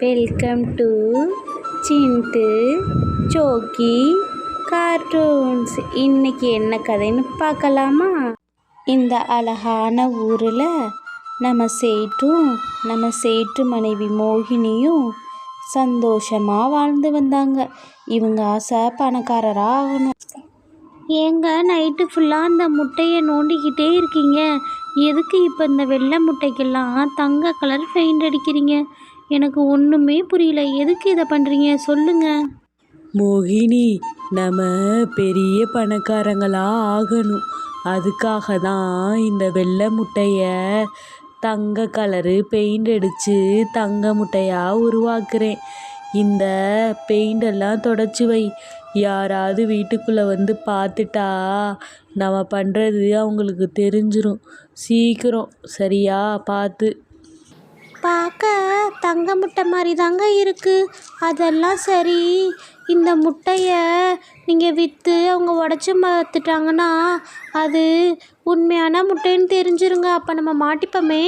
Welcome to Chintu ஜோக்கி cartoons இன்னைக்கு என்ன கதைன்னு பார்க்கலாமா? இந்த அழகான ஊரில் நம்ம சேட்டும் நம்ம சேட்டு மனைவி மோகினியும் சந்தோஷமாக வாழ்ந்து வந்தாங்க. இவங்க ஆசை பணக்காரராக ஆகணும். ஏங்க நைட்டு ஃபுல்லாக அந்த முட்டையை நோண்டிக்கிட்டே இருக்கீங்க. எதுக்கு இப்போ இந்த வெள்ளை முட்டைக்கெல்லாம் தங்க கலர் பெயிண்ட் அடிக்கிறீங்க? எனக்கு ஒன்றுமே புரியல. எதுக்கு இதை பண்ணுறீங்க சொல்லுங்க. மோகினி நம்ம பெரிய பணக்காரங்களாக ஆகணும். அதுக்காக தான் இந்த வெள்ளை முட்டையை தங்க கலரு பெயிண்ட் அடித்து தங்க முட்டையாக உருவாக்குறேன். இந்த பெயிண்டெல்லாம் தொடச்சி வை. யாராவது வீட்டுக்குள்ளே வந்து பார்த்துட்டா நம்ம பண்ணுறது அவங்களுக்கு தெரிஞ்சிடும் சீக்கிரம் சரியா பார்த்து பார்க்க தங்க முட்டை மாதிரி தாங்க இருக்குது அதெல்லாம் சரி இந்த முட்டையை நீங்கள் விற்று அவங்க உடச்சி பார்த்துட்டாங்கன்னா அது உண்மையான முட்டைன்னு தெரிஞ்சிருங்க. அப்போ நம்ம மாட்டிப்போமே.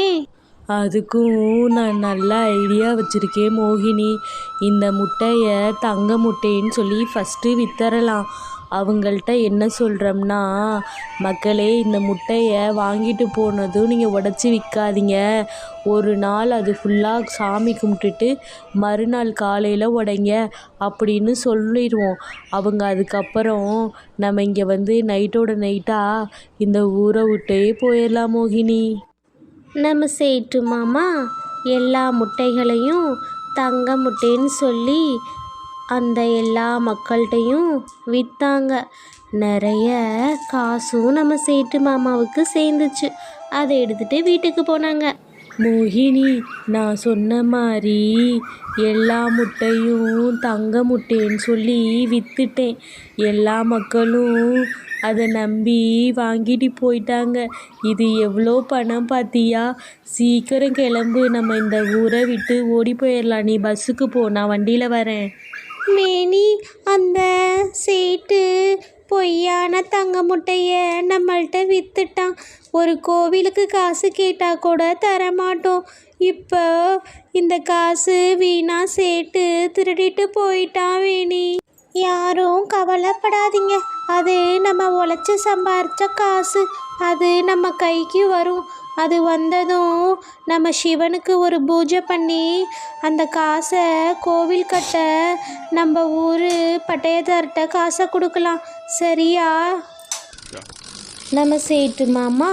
அதுக்கும் நான் நல்ல ஐடியா வச்சுருக்கேன் மோகினி. இந்த முட்டையை தங்க முட்டைன்னு சொல்லி ஃபஸ்ட்டு வித்தரலாம். அவங்கள்ட்ட என்ன சொல்கிறோம்னா மக்களே இந்த முட்டையை வாங்கிட்டு போனதும் நீங்கள் உடச்சி விற்காதீங்க ஒரு நாள் அது ஃபுல்லாக சாமி கும்பிட்டுட்டு மறுநாள் காலையில் உடைங்க அப்படின்னு சொல்லிடுவோம். அவங்க அதுக்கப்புறம் நம்ம இங்கே வந்து நைட்டோட நைட்டாக இந்த ஊரை விட்டே போயிடலாம் மோகினி. நம்ம சேட்டு மாமா எல்லா முட்டைகளையும் தங்க முட்டைன்னு சொல்லி அந்த எல்லா மக்கள்கிட்டையும் விற்றாங்க நிறைய காசும் நம்ம சேட்டு மாமாவுக்கு சேர்ந்துச்சு. அதை எடுத்துகிட்டு வீட்டுக்கு போனாங்க. மோகினி நான் சொன்ன மாதிரி எல்லா முட்டையும் தங்க முட்டைன்னு சொல்லி விற்றுட்டேன் எல்லா மக்களும் அதை நம்பி வாங்கிட்டு போயிட்டாங்க. இது எவ்வளோ பணம் பார்த்தியா சீக்கிரம் கிளம்பு. நம்ம இந்த ஊரை விட்டு ஓடி போயிடலாம். நீ பஸ்ஸுக்கு போ. நான் வண்டியில் வரேன். மேனி அந்த சேட்டு பொய்யான தங்க முட்டையை நம்மள்கிட்ட விற்றுட்டான் ஒரு கோவிலுக்கு காசு கேட்டால் கூட தரமாட்டோம். இப்போ இந்த காசு வீணா சேட்டு திருடிட்டு போயிட்டான் வேணி யாரும் கவலைப்படாதீங்க. அது நம்ம உழைச்சி சம்பாரித்த காசு. அது நம்ம கைக்கு வரும். அது வந்ததும் நம்ம சிவனுக்கு ஒரு பூஜை பண்ணி அந்த காசை கோவில் கட்ட நம்ம ஊர் பட்டயத்தார்கிட்ட காசை கொடுக்கலாம். சரியா? நம்ம சேட்டு மாமா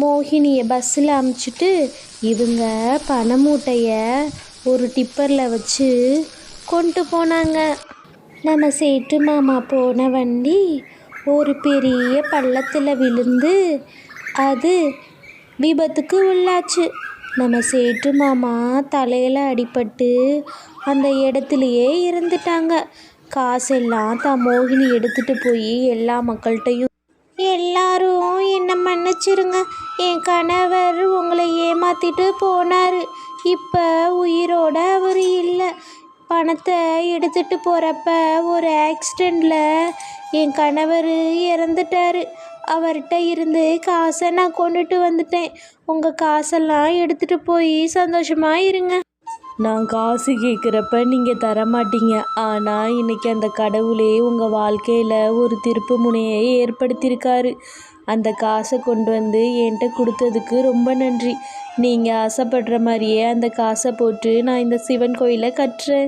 மோகினியை பஸ்ஸில் அமுச்சிட்டு இவங்க பணமூட்டையை ஒரு டிப்பரில் வச்சு கொண்டு போனாங்க. நம்ம சேட்டு மாமா போன வண்டி ஒரு பெரிய பள்ளத்தில் விழுந்து அது விபத்துக்கு உள்ளாச்சு. நம்ம சேட்டு மாமா தலையில் அடிபட்டு அந்த இடத்துலையே இருந்துட்டாங்க. காசெல்லாம் தான் மோகினி எடுத்துகிட்டு போய் எல்லா மக்கள்கிட்டையும் எல்லாரும் என்னை மன்னிச்சிருங்க. என் கணவர் உங்களை ஏமாத்திட்டு போனார். இப்போ உயிரோட அவர் இல்லை. பணத்தை எடுத்துகிட்டு போகிறப்ப ஒரு ஆக்சிடெண்ட்டில் என் கணவர் இறந்துட்டார். அவர்கிட்ட இருந்து காசை நான் கொண்டுட்டு வந்துட்டேன். உங்கள் காசெல்லாம் எடுத்துகிட்டு போய் சந்தோஷமாக இருங்க. நான் காசு கேட்குறப்ப நீங்கள் தர மாட்டீங்க ஆனால் இன்றைக்கி அந்த கடவுளே உங்கள் வாழ்க்கையில் ஒரு திருப்பு முனையை ஏற்படுத்தியிருக்காரு. அந்த காசை கொண்டு வந்து என்கிட்ட கொடுத்ததுக்கு ரொம்ப நன்றி. நீங்கள் ஆசைப்படுற மாதிரியே அந்த காசை போட்டு நான் இந்த சிவன் கோயிலை கட்டுறேன்.